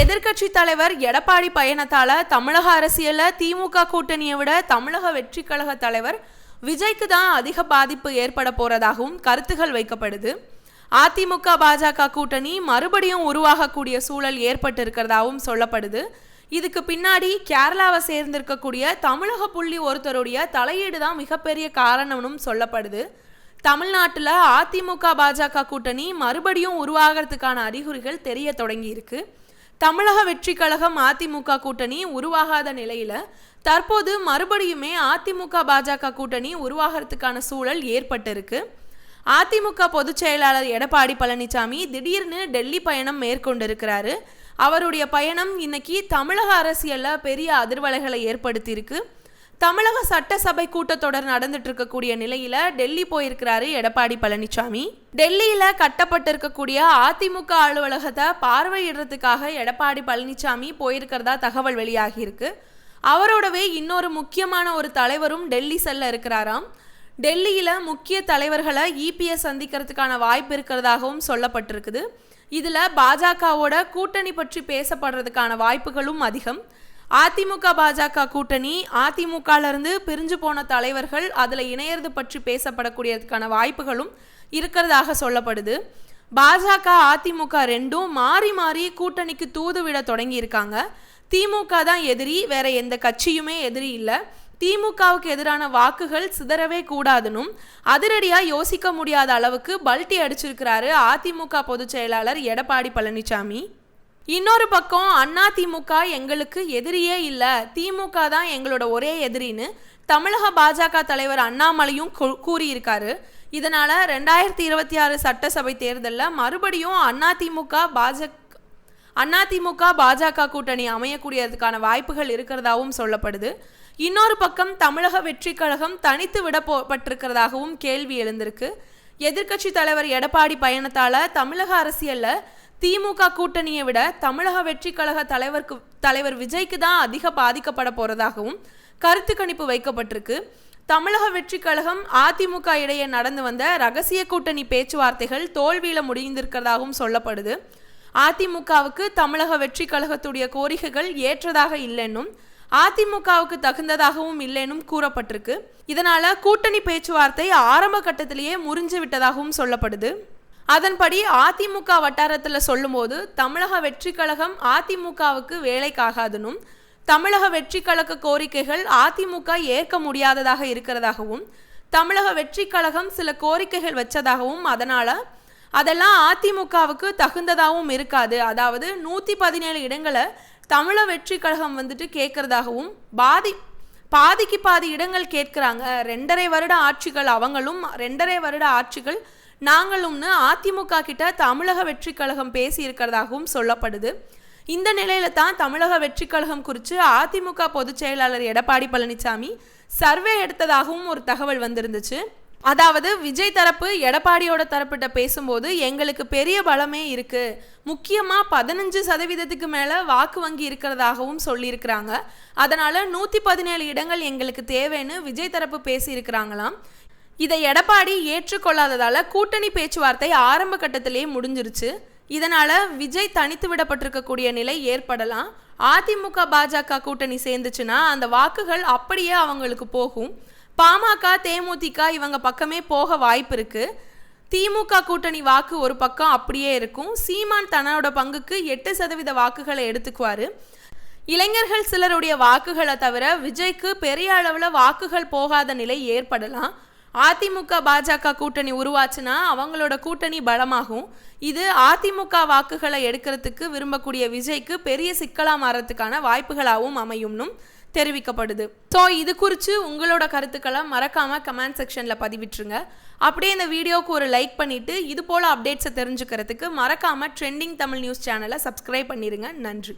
எதிர்க்கட்சி தலைவர் எடப்பாடி பயணத்தால தமிழக அரசியல திமுக கூட்டணியை விட தமிழக வெற்றி கழக தலைவர் விஜய்க்கு தான் அதிக பாதிப்பு ஏற்பட போறதாகவும் கருத்துகள் வைக்கப்படுது. அதிமுக பாஜக கூட்டணி மறுபடியும் உருவாகக்கூடிய சூழல் ஏற்பட்டு இருக்கிறதாகவும் சொல்லப்படுது. இதுக்கு பின்னாடி கேரளாவை சேர்ந்திருக்கக்கூடிய தமிழக புள்ளி ஒருத்தருடைய தலையீடு தான் மிகப்பெரிய காரணம்னு சொல்லப்படுது. தமிழ்நாட்டில் அதிமுக பாஜக கூட்டணி மறுபடியும் உருவாகிறதுக்கான அறிகுறிகள் தெரிய தொடங்கி இருக்கு தமிழக வெற்றி கழகம் அதிமுக கூட்டணி உருவாகாத நிலையில தற்போது மறுபடியுமே அதிமுக பாஜக கூட்டணி உருவாகிறதுக்கான சூழல் ஏற்பட்டிருக்கு. அதிமுக பொதுச் செயலாளர் எடப்பாடி பழனிசாமி திடீர்னு டெல்லி பயணம் மேற்கொண்டிருக்கிறாரு. அவருடைய பயணம் இன்னைக்கு தமிழக அரசியலில் பெரிய அதிர்வலைகளை ஏற்படுத்தியிருக்கு. தமிழக சட்டசபை கூட்டத்தொடர் நடந்துட்டு இருக்கக்கூடிய நிலையில டெல்லி போயிருக்கிறாரு எடப்பாடி பழனிசாமி டெல்லியில கட்டப்பட்டிருக்கக்கூடிய அதிமுக அலுவலகத்தை பார்வையிடுறதுக்காக எடப்பாடி பழனிசாமி போயிருக்கிறதா தகவல் வெளியாகி இருக்கு அவரோடவே இன்னொரு முக்கியமான ஒரு தலைவரும் டெல்லி செல்ல இருக்கிறாராம். டெல்லியில முக்கிய தலைவர்களை இபிஎஸ் சந்திக்கிறதுக்கான வாய்ப்பு இருக்கிறதாகவும் சொல்லப்பட்டிருக்குது. இதுல பாஜகவோட கூட்டணி பற்றி பேசப்படுறதுக்கான வாய்ப்புகளும் அதிகம். அதிமுக பாஜக கூட்டணி அதிமுகலேருந்து பிரிஞ்சு போன தலைவர்கள் அதில் இணையிறது பற்றி பேசப்படக்கூடியதுக்கான வாய்ப்புகளும் இருக்கிறதாக சொல்லப்படுது. பாஜக அதிமுக ரெண்டும் மாறி மாறி கூட்டணிக்கு தூது விட தொடங்கி இருக்காங்க திமுக தான் எதிரி வேற எந்த கட்சியுமே எதிரி இல்லை. திமுகவுக்கு எதிரான வாக்குகள் சிதறவே கூடாதுனும் அதிரடியாக யோசிக்க முடியாத அளவுக்கு பல்ட்டி அடிச்சிருக்கிறாரு அதிமுக பொதுச் செயலாளர் எடப்பாடி பழனிசாமி இன்னொரு பக்கம் அண்ணா திமுக எங்களுக்கு எதிரியே இல்லை. திமுக தான் எங்களோட ஒரே எதிரின்னு தமிழக பாஜக தலைவர் அண்ணாமலையும் கூ- கூறியிருக்காரு. இதனால ரெண்டாயிரத்தி இருபத்தி ஆறு சட்டசபை தேர்தலில் மறுபடியும் அதிமுக பாஜக அதிமுக பாஜக கூட்டணி அமையக்கூடியதுக்கான வாய்ப்புகள் இருக்கிறதாகவும் சொல்லப்படுது. இன்னொரு பக்கம் தமிழக வெற்றி கழகம் தனித்து விடப்பட்டிருக்கிறதாகவும் கேள்வி எழுந்திருக்கு. எதிர்க்கட்சி தலைவர் எடப்பாடி பயணத்தால் தமிழக அரசியலில் திமுக கூட்டணியை விட தமிழக வெற்றி கழக தலைவருக்கு தலைவர் விஜய்க்கு தான் அதிக பாதிக்கப்பட போறதாகவும் கருத்து கணிப்பு வைக்கப்பட்டிருக்கு. தமிழக வெற்றி கழகம் அதிமுக இடையே நடந்து வந்த ரகசிய கூட்டணி பேச்சுவார்த்தைகள் தோல்வியில முடிந்திருக்கிறதாகவும் சொல்லப்படுது. அதிமுகவுக்கு தமிழக வெற்றி கழகத்துடைய கோரிக்கைகள் ஏற்றதாக இல்லைன்னும் அதிமுகவுக்கு தகுந்ததாகவும் இல்லைன்னும் கூறப்பட்டிருக்கு. இதனால கூட்டணி பேச்சுவார்த்தை ஆரம்ப கட்டத்திலேயே முறிஞ்சு விட்டதாகவும் சொல்லப்படுது. அதன்படி அதிமுக வட்டாரத்தில் சொல்லும்போது தமிழக வெற்றி கழகம் அதிமுகவுக்கு வேலைக்காகாதுனும் தமிழக வெற்றி கழக கோரிக்கைகள் அதிமுக ஏற்க முடியாததாக இருக்கிறதாகவும் தமிழக வெற்றி கழகம் சில கோரிக்கைகள் வச்சதாகவும் அதனால் அதெல்லாம் அதிமுகவுக்கு தகுந்ததாகவும் இருக்காது. அதாவது நூற்றி பதினேழு இடங்களை தமிழக வெற்றி கழகம் வந்துட்டு கேட்குறதாகவும் பாதி பாதிக்கு பாதி இடங்கள் கேட்குறாங்க. ரெண்டரை வருட ஆட்சிகள் அவங்களும் ரெண்டரை வருட ஆட்சிகள் நாங்களும்னு அதிமுக கிட்ட தமிழக வெற்றி கழகம் பேசி இருக்கிறதாகவும் சொல்லப்படுது. இந்த நிலையில தான் தமிழக வெற்றி கழகம் குறித்து அதிமுக பொதுச் செயலாளர் எடப்பாடி பழனிசாமி சர்வே எடுத்ததாகவும் ஒரு தகவல் வந்திருந்துச்சு. அதாவது விஜய் தரப்பு எடப்பாடியோட தரப்பிட்ட பேசும்போது எங்களுக்கு பெரிய பலமே இருக்கு. முக்கியமாக பதினஞ்சு சதவீதத்துக்கு மேலே வாக்கு வங்கி இருக்கிறதாகவும் சொல்லியிருக்கிறாங்க. அதனால நூற்றி பதினேழு இடங்கள் எங்களுக்கு தேவைன்னு விஜய் தரப்பு பேசியிருக்கிறாங்களாம். இதை எடப்பாடி ஏற்றுக்கொள்ளாததால கூட்டணி பேச்சுவார்த்தை ஆரம்ப கட்டத்திலேயே முடிஞ்சிருச்சு. இதனால விஜய் தனித்து விடப்பட்டிருக்கக்கூடிய நிலை ஏற்படலாம். அதிமுக பாஜக கூட்டணி சேர்ந்துச்சுன்னா அந்த வாக்குகள் அப்படியே அவங்களுக்கு போகும். பாமக தேமுதிக இவங்க பக்கமே போக வாய்ப்பு இருக்கு. திமுக கூட்டணி வாக்கு ஒரு பக்கம் அப்படியே இருக்கும். சீமான் தன்னோட பங்குக்கு எட்டு சதவீத வாக்குகளை எடுத்துக்குவாரு. இளைஞர்கள் சிலருடைய வாக்குகளை தவிர விஜய்க்கு பெரிய அளவில் வாக்குகள் போகாத நிலை ஏற்படலாம். அதிமுக பாஜக கூட்டணி உருவாச்சுன்னா அவங்களோட கூட்டணி பலமாகும். இது அதிமுக வாக்குகளை எடுக்கிறதுக்கு விரும்பக்கூடிய விஜய்க்கு பெரிய சிக்கலாக மாறத்துக்கான வாய்ப்புகளாகவும் அமையும்னும் தெரிவிக்கப்படுது. ஸோ இது குறித்து உங்களோட கருத்துக்களை மறக்காமல் கமெண்ட் செக்ஷனில் பதிவிட்டுருங்க. அப்படியே இந்த வீடியோவுக்கு ஒரு லைக் பண்ணிவிட்டு இது போல் அப்டேட்ஸை தெரிஞ்சுக்கிறதுக்கு மறக்காமல் ட்ரெண்டிங் தமிழ் நியூஸ் சேனலை சப்ஸ்கிரைப் பண்ணிடுங்க நன்றி.